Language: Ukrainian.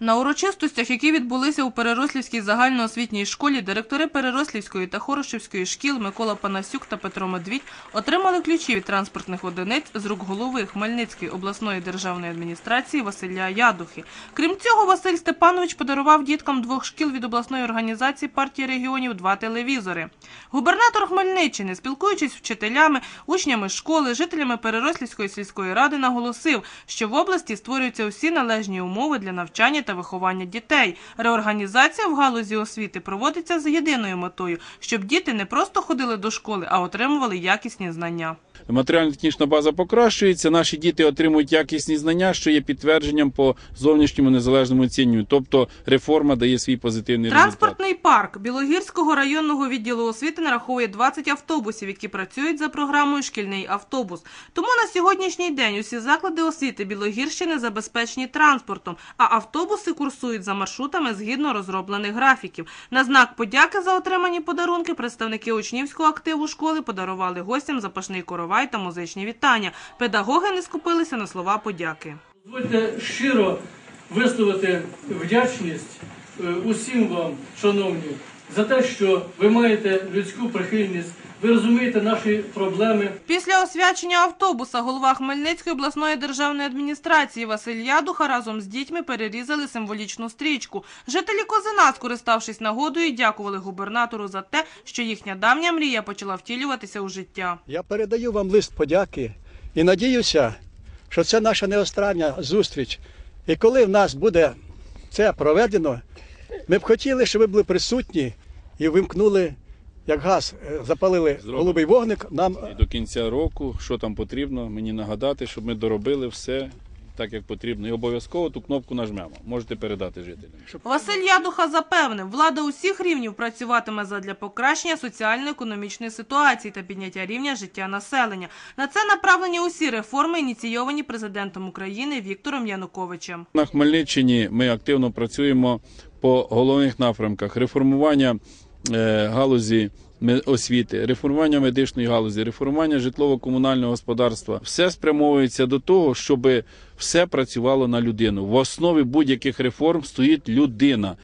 На урочистостях, які відбулися у Перерослівській загальноосвітній школі, директори Перерослівської та Хорошівської шкіл Микола Панасюк та Петро Медвідь отримали ключі від транспортних одиниць з рук голови Хмельницької обласної державної адміністрації Василя Ядухи. Крім цього, Василь Степанович подарував діткам двох шкіл від обласної організації партії регіонів два телевізори. Губернатор Хмельниччини, спілкуючись з вчителями, учнями школи, жителями Перерослівської сільської ради, наголосив, що в області створюються усі належні умови для навчання та виховання дітей. Реорганізація в галузі освіти проводиться з єдиною метою, щоб діти не просто ходили до школи, а отримували якісні знання. Матеріально-технічна база покращується, наші діти отримують якісні знання, що є підтвердженням по зовнішньому незалежному оцінюванню. Тобто реформа дає свій позитивний результат. Транспортний парк Білогірського районного відділу освіти нараховує 20 автобусів, які працюють за програмою Шкільний автобус. Тому на сьогоднішній день усі заклади освіти Білогірщини забезпечені транспортом, а автобуси курсують за маршрутами згідно розроблених графіків. На знак подяки за отримані подарунки представники учнівського активу школи подарували гостям запашний коровай та музичні вітання. Педагоги не скупилися на слова подяки. Дозвольте щиро висловити вдячність е, усім вам, шановні, за те, що ви маєте людську прихильність, ви розумієте наші проблеми. Після освячення автобуса голова Хмельницької обласної державної адміністрації Василь Ядуха разом з дітьми перерізали символічну стрічку. Жителі Козина, скориставшись нагодою, дякували губернатору за те, що їхня давня мрія почала втілюватися у життя. Я передаю вам лист подяки і надіюся, що це наша неострання зустріч. І коли в нас буде це проведено, ми б хотіли, щоб ви були присутні і вимкнули, як газ, е, запалили Зробимо. голубий вогник. Нам І до кінця року, що там потрібно, мені нагадати, щоб ми доробили все так, як потрібно. І обов'язково ту кнопку нажмемо. Можете передати жителям. Василь Ядуха запевнив, влада усіх рівнів працюватиме задля покращення соціально-економічної ситуації та підняття рівня життя населення. На це направлені усі реформи, ініційовані президентом України Віктором Януковичем. На Хмельниччині ми активно працюємо по головних напрямках реформування е, галузі освіти, реформування медичної галузі, реформування житлово-комунального господарства. Все спрямовується до того, щоб все працювало на людину. В основі будь-яких реформ стоїть людина.